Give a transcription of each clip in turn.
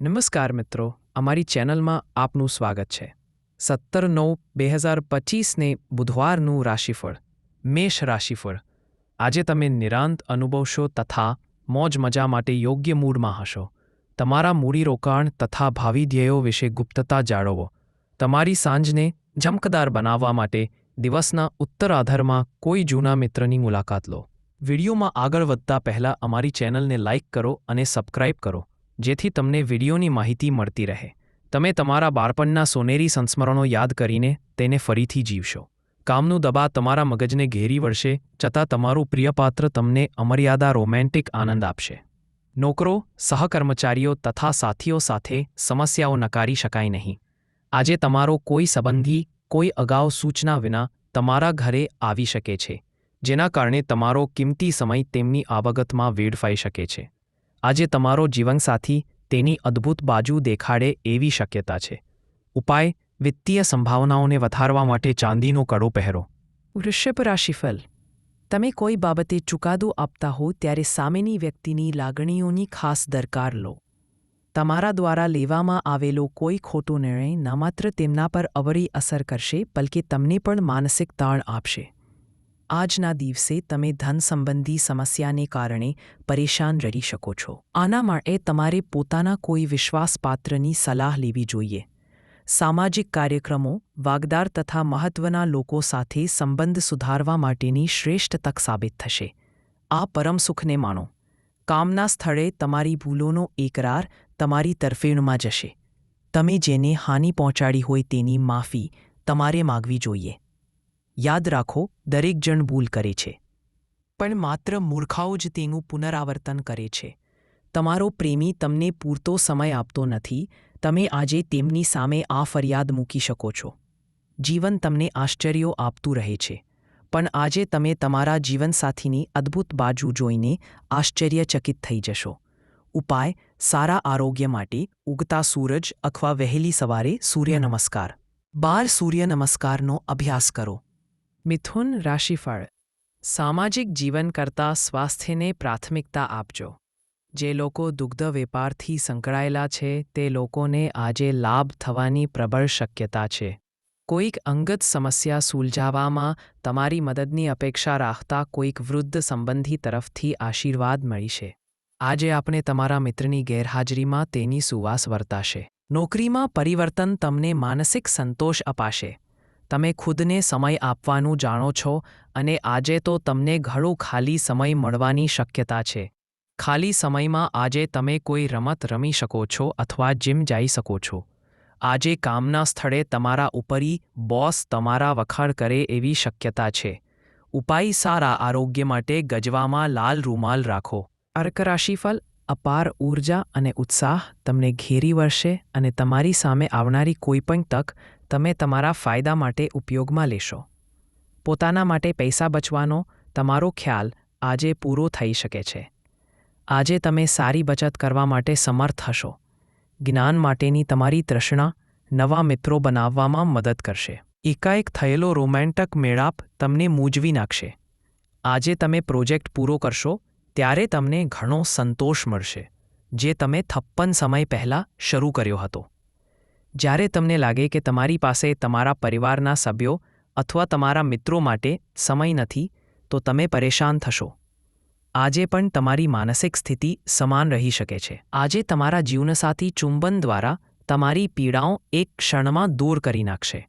નમસ્કાર મિત્રો, અમારી ચેનલમાં આપનું સ્વાગત છે. સત્તર નવ બે હજાર પચીસને બુધવારનું રાશિફળ, મેષ રાશિફળ. આજે તમે નિરાંત અનુભવશો તથા મોજ મજા માટે યોગ્ય મૂડમાં હશો. તમારા મૂડીરોકાણ તથા ભાવિ ધ્યેયો વિશે ગુપ્તતા જાળવો. તમારી સાંજને ઝમકદાર બનાવવા માટે દિવસના ઉત્તરાધારમાં કોઈ જૂના મિત્રની મુલાકાત લો. વિડીયોમાં આગળ વધતા પહેલા અમારી ચેનલને લાઇક કરો અને સબસ્ક્રાઇબ કરો. જેથી તમને વિડીયોની માહિતી મળતી રહે. તમે તમારા બાળપણના સોનેરી સંસ્મરણો યાદ કરીને તેને ફરીથી જીવશો. કામનું દબા તમારા મગજને ઘેરી વળશે, છતાં તમારું પ્રિયપાત્ર તમને અમર્યાદા રોમેન્ટિક આનંદ આપશે. નોકરો, સહકર્મચારીઓ તથા સાથીઓ સાથે સમસ્યાઓ નકારી શકાય નહીં. આજે તમારો કોઈ સંબંધી, કોઈ અગાઉ સૂચના વિના તમારા ઘરે આવી શકે છે, જેના કારણે તમારો કિંમતી સમય તેમની આવગતમાં વેડફાઈ શકે છે. આજે તમારો જીવનસાથી તેની અદ્ભુત બાજુ દેખાડે એવી શક્યતા છે. ઉપાય, વિત્તીય સંભાવનાઓને વધારવા માટે ચાંદીનો કડો પહેરો. વૃષભ રાશિફલ તમે કોઈ બાબતે ચુકાદો આપતા હો ત્યારે સામેની વ્યક્તિની લાગણીઓની ખાસ દરકાર લો. તમારા દ્વારા લેવામાં આવેલો કોઈ ખોટો નિર્ણય ન માત્ર તેમના પર અવળી અસર કરશે, બલકે તમને પણ માનસિક તાણ આપશે. આજના દિવસે તમે ધન સંબંધી સમસ્યાને કારણે પરેશાન રહી શકો છો. આના માટે તમારે પોતાના કોઈ વિશ્વાસપાત્રની સલાહ લેવી જોઈએ. સામાજિક કાર્યક્રમો, વાગદાર તથા મહત્વના લોકો સાથે સંબંધ સુધારવા માટેની શ્રેષ્ઠ તક સાબિત થશે. આ પરમ સુખને માણો. કામના સ્થળે તમારી ભૂલોનો એકરાર તમારી તરફેણમાં જશે. તમે જેને હાનિ પહોંચાડી હોય તેની માફી તમારે માગવી જોઈએ. યાદ રાખો, દરેક જણ ભૂલ કરે છે. પણ માત્ર મૂર્ખાઓ જ તેનું પુનરાવર્તન કરે છે. તમારો પ્રેમી તમને પૂરતો સમય આપતો નથી, તમે આજે તેમની સામે આ ફરિયાદ મૂકી શકો છો. જીવન તમને આશ્ચર્યો આપતું રહે છે. પણ આજે તમે તમારા જીવનસાથીની અદ્ભુત બાજુ જોઈને આશ્ચર્યચકિત થઈ જશો. ઉપાય, સારા આરોગ્ય માટે ઉગતા સૂરજ અથવા વહેલી સવારે સૂર્ય નમસ્કાર. બાર સૂર્ય નમસ્કારનો અભ્યાસ કરો. મિથુન રાશિફળ સામાજિક જીવન કરતાં સ્વાસ્થ્યને પ્રાથમિકતા આપજો જે લોકો દુગ્ધ વેપારથી સંકળાયેલા છે, તે લોકોને આજે લાભ થવાની પ્રબળ શક્યતા છે. કોઈક અંગત સમસ્યા સુલઝાવવામાં તમારી મદદની અપેક્ષા રાખતા કોઈક વૃદ્ધ સંબંધી તરફથી આશીર્વાદ મળીશે આજે આપણે તમારા મિત્રની ગેરહાજરીમાં તેની સુવાસ વર્તાશે. નોકરીમાં પરિવર્તન તમને માનસિક સંતોષ અપાશે. તમે ખુદને સમય આપવાનું જાણો છો અને આજે તો તમને ઘણો ખાલી સમય મળવાની શક્યતા છે. ખાલી સમયમાં આજે તમે કોઈ રમત રમી શકો છો અથવા જીમ જઈ શકો છો. આજે કામના સ્થળે તમારા ઉપરી બોસ તમારા વખાણ કરે એવી શક્યતા છે. ઉપાય સારા આરોગ્ય માટે ગજવામાં લાલ રૂમાલ રાખો. અર્ક રાશિફળ અપાર ઊર્જા અને ઉત્સાહ તમને ઘેરી વળશે અને તમારી સામે આવનારી કોઈપણ તક તમે તમારા ફાયદા માટે ઉપયોગમાં લેશો. પોતાના માટે પૈસા બચવાનો તમારો ખ્યાલ આજે પૂરો થઈ શકે છે. આજે તમે સારી બચત કરવા માટે સમર્થ હશો. જ્ઞાન માટેની તમારી તૃષ્ણા નવા મિત્રો બનાવવામાં મદદ કરશે. એકાએક થયેલો રોમેન્ટક મેળાપ તમને મૂજવી નાખશે. આજે તમે પ્રોજેક્ટ પૂરો કરશો ત્યારે તમને ઘણો સંતોષ મળશે, જે તમે થપ્પન સમય પહેલાં શરૂ કર્યો હતો. જ્યારે તમને લાગે કે તમારી પાસે તમારા પરિવારના સભ્યો અથવા તમારા મિત્રો માટે સમય નથી, તો તમે પરેશાન થશો. આજે પણ તમારી માનસિક સ્થિતિ સમાન રહી શકે છે. આજે તમારા જીવનસાથી ચુંબન દ્વારા તમારી પીડાઓ એક ક્ષણમાં દૂર કરી નાખશે.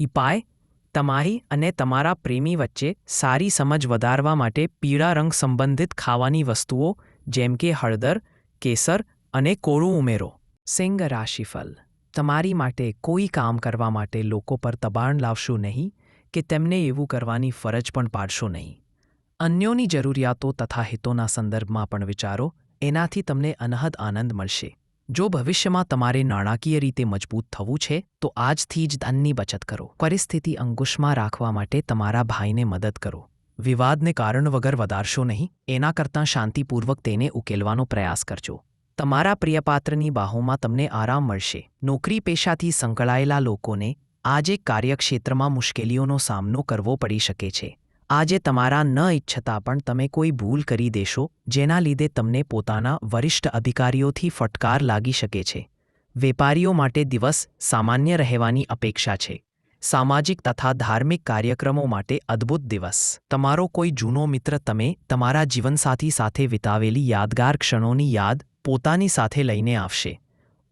ઉપાય તમારી અને તમારા પ્રેમી વચ્ચે સારી સમજ વધારવા માટે પીળા રંગ સંબંધિત ખાવાની વસ્તુઓ, જેમ કે હળદર, કેસર અને કોળું ઉમેરો. સિંગ રાશિફલ તમારી માટે કોઈ કામ કરવા માટે લોકો પર દબાણ લાવશો નહીં કે તેમને એવું કરવાની ફરજ પણ પાડશો નહીં. અન્યોની જરૂરિયાતો તથા હિતોના સંદર્ભમાં પણ વિચારો, એનાથી તમને અનહદ આનંદ મળશે. જો ભવિષ્યમાં તમારે નાણાકીય રીતે મજબૂત થવું છે, તો આજથી જ ધનની બચત કરો. પરિસ્થિતિ અંકુશમાં રાખવા માટે તમારા ભાઈને મદદ કરો. વિવાદને કારણ વગર વધારશો નહીં, એના કરતાં શાંતિપૂર્વક તેને ઉકેલવાનો પ્રયાસ કરજો. તમારા પ્રિયપાત્રની બાહોમાં તમને આરામ મળશે. નોકરી પેશાથી સંકળાયેલા લોકોને આજે કાર્યક્ષેત્રમાં મુશ્કેલીઓનો સામનો કરવો પડી શકે છે. આજે તમારા ન ઈચ્છતા પણ તમે કોઈ ભૂલ કરી દેશો, જેના લીધે તમને પોતાના વરિષ્ઠ અધિકારીઓથી ફટકાર લાગી શકે છે. વેપારીઓ માટે દિવસ સામાન્ય રહેવાની અપેક્ષા છે. સામાજિક તથા ધાર્મિક કાર્યક્રમો માટે અદ્ભુત દિવસ. તમારો કોઈ જૂનો મિત્ર તમે તમારા જીવનસાથી સાથે વિતાવેલી યાદગાર ક્ષણોની યાદ પોતાની સાથે લઈને આવશે.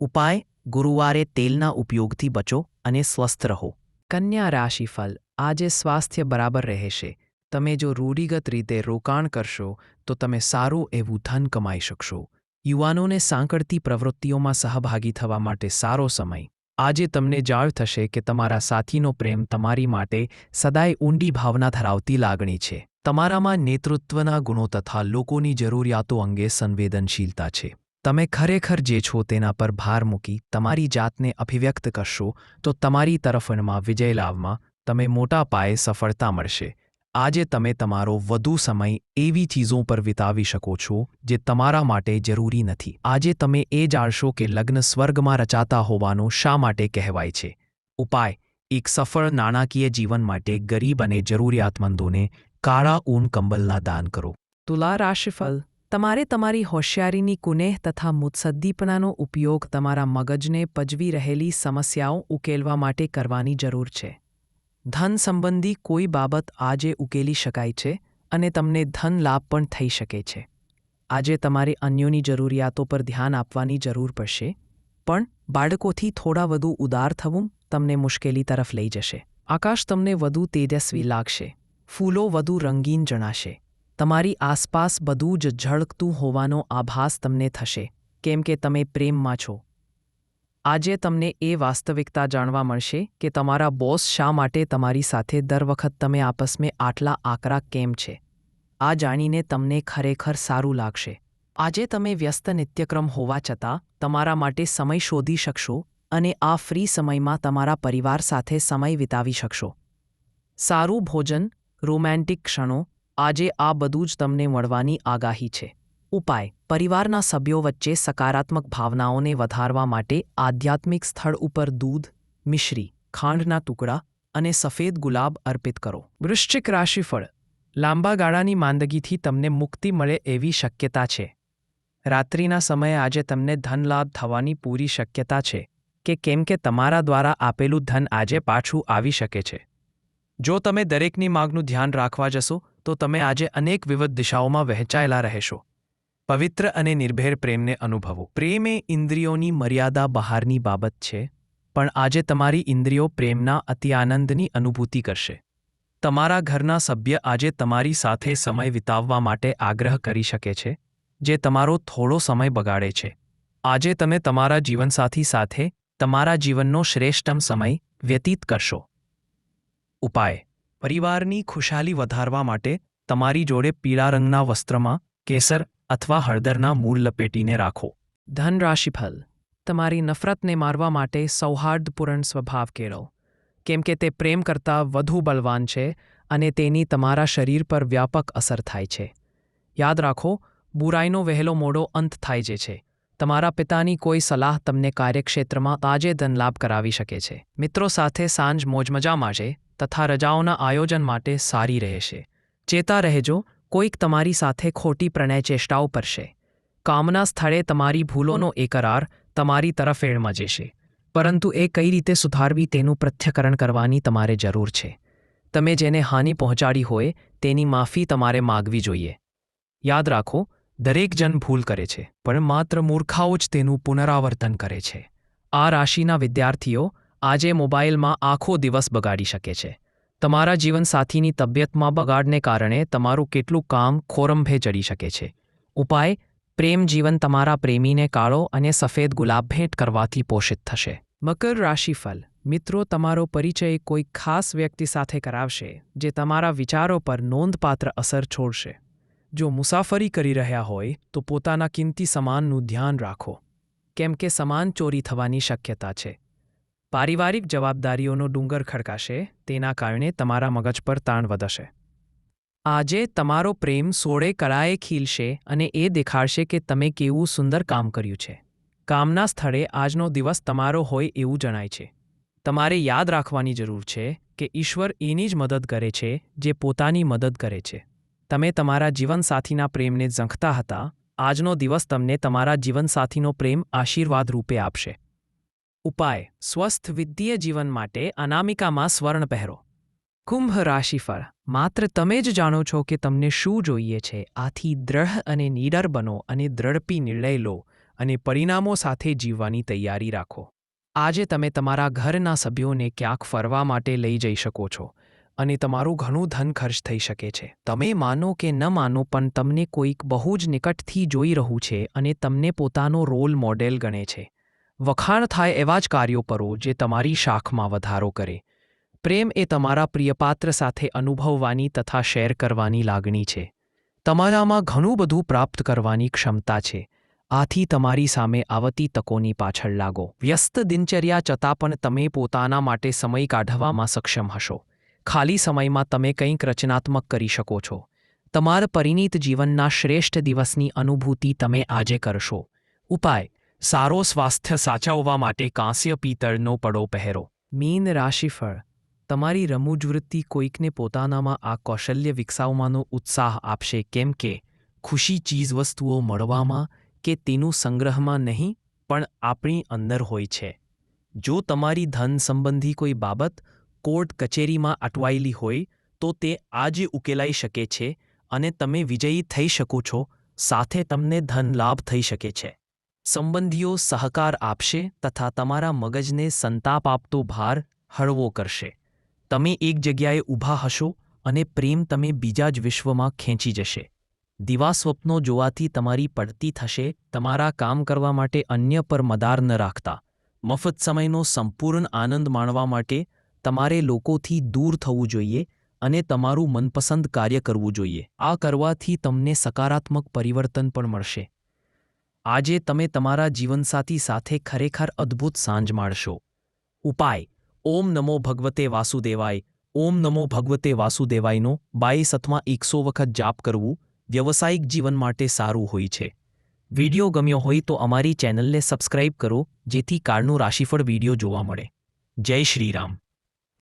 ઉપાય, ગુરુવારે તેલના ઉપયોગથી બચો અને સ્વસ્થ રહો. કન્યા રાશિફલ આજે સ્વાસ્થ્ય બરાબર રહેશે. તમે જો રૂઢિગત રીતે રોકાણ કરશો, તો તમે સારું એવું ધન કમાઈ શકશો. યુવાનોને સાંકળતી પ્રવૃત્તિઓમાં સહભાગી થવા માટે સારો સમય. આજે તમને જાળ થશે કે તમારા સાથીનો પ્રેમ તમારી માટે સદાય ઊંડી ભાવના ધરાવતી લાગણી છે. તમારામાં નેતૃત્વના ગુણો તથા લોકોની જરૂરિયાતો અંગે સંવેદનશીલતા છે. તમે ખરેખર જે છો તેના પર ભાર મૂકી તમારી જાતને અભિવ્યક્ત કરશો, તો તમારી તરફણમાં વિજય લાવમાં તમે મોટા પાયે સફળતા મળશે. આજે તમે તમારો વધુ સમય એવી ચીજો પર વિતાવી શકો છો જે તમારા માટે જરૂરી નથી. આજે તમે એ જાણશો કે લગ્ન સ્વર્ગમાં રચાતા હોવાનું શા માટે કહેવાય છે? ઉપાય. એક સફળ નાણાકીય જીવન માટે ગરીબ અને જરૂરિયાતમંદોને કાળા ઊન કંબલના દાન કરો. તુલા રાશિફલ તમારે તમારી હોશિયારીની કુનેહ તથા મુત્સદ્દીપનાનો ઉપયોગ તમારા મગજને પજવી રહેલી સમસ્યાઓ ઉકેલવા માટે કરવાની જરૂર છે. ધન સંબંધી કોઈ બાબત આજે ઉકેલી શકાય છે અને તમને ધન લાભ પણ થઈ શકે છે. આજે તમારે અન્યોની જરૂરિયાતો પર ધ્યાન આપવાની જરૂર પડશે, પણ બાળકોથી થોડા વધુ ઉદાર થવું તમને મુશ્કેલી તરફ લઈ જશે. આકાશ તમને વધુ તેજસ્વી લાગશે, ફૂલો વધુ રંગીન જણાશે, તમારી આસપાસ બધું જ ઝળકતું હોવાનો આભાસ તમને થશે, કેમ કે તમે પ્રેમમાં છો. આજે તમને એ વાસ્તવિકતા જાણવા મળશે કે તમારા બોસ શા માટે તમારી સાથે દર વખત તમે આપસમાં આટલા આકરા કેમ છે. આ જાણીને તમને ખરેખર સારું લાગશે. આજે તમે વ્યસ્ત નિત્યક્રમ હોવા છતાં, તમારા માટે સમય શોધી શકશો અને આ ફ્રી સમયમાં તમારા પરિવાર સાથે સમય વિતાવી શકશો. સારું ભોજન, રોમેન્ટિક ક્ષણો, આજે આ બધું જ તમને મળવાની આગાહી છે. ઉપાય. પરિવારના સભ્યો વચ્ચે સકારાત્મક ભાવનાઓને વધારવા માટે આધ્યાત્મિક સ્થળ ઉપર દૂધ, મિશ્રી, ખાંડના ટુકડા અને સફેદ ગુલાબ અર્પિત કરો. વૃશ્ચિક રાશિફળ. લાંબા ગાળાની માંદગીથી તમને મુક્તિ મળે એવી શક્યતા છે. રાત્રિના સમયે આજે તમને ધનલાભ થવાની પૂરી શક્યતા છે કે કેમ કે તમારા દ્વારા આપેલું ધન આજે પાછું આવી શકે છે. જો તમે દરેકની માગનું ધ્યાન રાખવા જશો, તો તમે આજે અનેક વિવિધ દિશાઓમાં વહેંચાયેલા રહેશો. પવિત્ર અને નિર્ભેર પ્રેમને અનુભવો. પ્રેમ એ ઇન્દ્રિયોની મર્યાદા બહારની બાબત છે, પણ આજે તમારી ઇન્દ્રિયો પ્રેમના અતિ આનંદની અનુભૂતિ કરશે. તમારા ઘરના સભ્ય આજે તમારી સાથે સમય વિતાવવા માટે આગ્રહ કરી શકે છે, જે તમારો થોડો સમય બગાડે છે. આજે તમે તમારા જીવનસાથી સાથે તમારા જીવનનો શ્રેષ્ઠમ સમય વ્યતીત કરશો. ઉપાય. પરિવારની ખુશાલી વધારવા માટે તમારી જોડે પીળા રંગના વસ્ત્રમાં કેસર અથવા હળદરના મૂળ લપેટીને રાખો. ધન રાશિફલ તમારી નફરતને મારવા માટે સૌહાર્દપૂર્ણ સ્વભાવ કેળવો કેમ કે તે પ્રેમ કરતાં વધુ બલવાન છે અને તેની તમારા શરીર પર વ્યાપક અસર થાય છે. યાદ રાખો, બુરાઈનો વહેલો મોડો અંત થાય જે છે. તમારા પિતાની કોઈ સલાહ તમને કાર્યક્ષેત્રમાં તાજે ધનલાભ કરાવી શકે છે. મિત્રો સાથે સાંજ મોજમજા માજે તથા રજાઓના આયોજન માટે સારી રહેશે. ચેતા રહેજો કોઈક તમારી સાથે ખોટી પ્રણય ચેષ્ટાઓ કરશે. કામના સ્થળે તમારી ભૂલોનો એકરાર તમારી તરફ એળમાં જશે. પરંતુ એ કઈ રીતે સુધારવી તેનું પ્રત્યકરણ કરવાની તમારે જરૂર છે. તમે જેને હાનિ પહોંચાડી હોય તેની માફી તમારે માગવી જોઈએ. યાદ રાખો, દરેક જન ભૂલ કરે છે, પણ માત્ર મૂર્ખાઓ જ તેનું પુનરાવર્તન કરે છે. આ રાશિના વિદ્યાર્થીઓ આજે મોબાઈલમાં આખો દિવસ બગાડી શકે છે. તમારા જીવનસાથીની તબિયતમાં બગાડને કારણે તમારું કેટલું કામ ખોરંભે ચડી શકે છે. ઉપાય, પ્રેમ જીવન તમારા પ્રેમીને કાળો અને સફેદ ગુલાબ ભેટ કરવાથી પોષિત થશે. મકર રાશિફલ મિત્રો, તમારો પરિચય કોઈ ખાસ વ્યક્તિ સાથે કરાવશે જે તમારા વિચારો પર નોંધપાત્ર અસર છોડશે. જો મુસાફરી કરી રહ્યા હોય, તો પોતાના કિંમતી સામાનનું ધ્યાન રાખો. કેમ કે સમાન ચોરી થવાની શક્યતા છે. પારિવારિક જવાબદારીઓનો ડુંગર ખડકાશે, તેના કારણે તમારા મગજ પર તાણ વધશે. આજે તમારો પ્રેમ સોળે કળાએ ખીલશે અને એ દેખાડશે કે તમે કેવું સુંદર કામ કર્યું છે. કામના સ્થળે આજનો દિવસ તમારો હોય એવું જણાય છે. તમારે યાદ રાખવાની જરૂર છે કે ઈશ્વર એની જ મદદ કરે છે, જે પોતાની મદદ કરે છે. તમે તમારા જીવનસાથીના પ્રેમને ઝંખતા હતા, આજનો દિવસ તમને તમારા જીવનસાથીનો પ્રેમ આશીર્વાદ રૂપે આપશે. ઉપાય, સ્વસ્થ વિદ્ય જીવન માટે અનામિકામાં સ્વર્ણ પહેરો. કુંભ રાશિફળ, માત્ર તમે જ જાણો છો કે તમને શું જોઈએ છે. આથી દ્રઢ અને નીડર બનો અને દ્રઢપી નિર્ણય લો અને પરિણામો સાથે જીવવાની તૈયારી રાખો. આજે તમે તમારા ઘરના સભ્યોને ક્યાંક ફરવા માટે લઈ જઈ શકો છો અને તમારું ઘણું ધન ખર્ચ થઈ શકે છે. તમે માનો કે ન માનો, પણ તમને કોઈક બહુ જ નિકટથી જોઈ રહ્યું છે અને તમને પોતાનો રોલ મોડેલ ગણે છે. વખાણ થાય એવા જ કાર્યો કરો જે તમારી શાખમાં વધારો કરે. પ્રેમ એ તમારા પ્રિયપાત્ર સાથે અનુભવવાની તથા શેર કરવાની લાગણી છે. તમારામાં ઘણું બધું પ્રાપ્ત કરવાની ક્ષમતા છે. આથી તમારી સામે આવતી તકોની પાછળ લાગો. વ્યસ્ત દિનચર્યા છતાં પણ તમે પોતાના માટે સમય કાઢવામાં સક્ષમ હશો. ખાલી સમયમાં તમે કંઈક રચનાત્મક કરી શકો છો. તમારા પરિણીત જીવનના શ્રેષ્ઠ દિવસની અનુભૂતિ તમે આજે કરશો. ઉપાય. સારો સ્વાસ્થ્ય સાચવવા માટે કાંસ્ય પિત્તળનો પડો પહેરો. મીન રાશિફળ તમારી રમૂજવૃત્તિ કોઈકને પોતાનામાં આ કૌશલ્ય વિકસાવવાનો ઉત્સાહ આપશે, કેમ કે ખુશી ચીજવસ્તુઓ મળવામાં કે તેનું સંગ્રહમાં નહીં, પણ આપણી અંદર હોય છે. જો તમારી ધન સંબંધી કોઈ બાબત કોર્ટ કચેરીમાં અટવાયેલી હોય, તો તે આજે ઉકેલાઈ શકે છે અને તમે વિજયી થઈ શકો છો, સાથે તમને ધન લાભ થઈ શકે છે. સંબંધીઓ સહકાર આપશે તથા તમારા મગજને સંતાપ આપતો ભાર હળવો કરશે. તમે એક જગ્યાએ ઊભા હશો અને પ્રેમ તમે બીજા જ વિશ્વમાં ખેંચી જશે. દિવા સ્વપ્નો જોવાથી તમારી પડતી થશે, તમારા કામ કરવા માટે અન્ય પર મદાર ન રાખતા. મફત સમયનો સંપૂર્ણ આનંદ માણવા માટે તમારે લોકોથી દૂર થવું જોઈએ અને તમારું મનપસંદ કાર્ય કરવું જોઈએ. આ કરવાથી તમને સકારાત્મક પરિવર્તન પણ મળશે. આજે તમે તમારા જીવનસાથી સાથે ખરેખર અદ્ભુત સાંજ માણશો. ઉપાય, ઓમ નમો ભગવતે વાસુદેવાય, ઓમ નમો ભગવતે વાસુદેવાયનો બાઈસ અથવા એકસો વખત જાપ કરવું વ્યવસાયિક જીવન માટે સારું હોય છે. વિડિયો ગમ્યો હોય તો અમારી ચેનલને સબસ્ક્રાઇબ કરો, જેથી કારનું રાશિફળ વિડિયો જોવા મળે. જય શ્રીરામ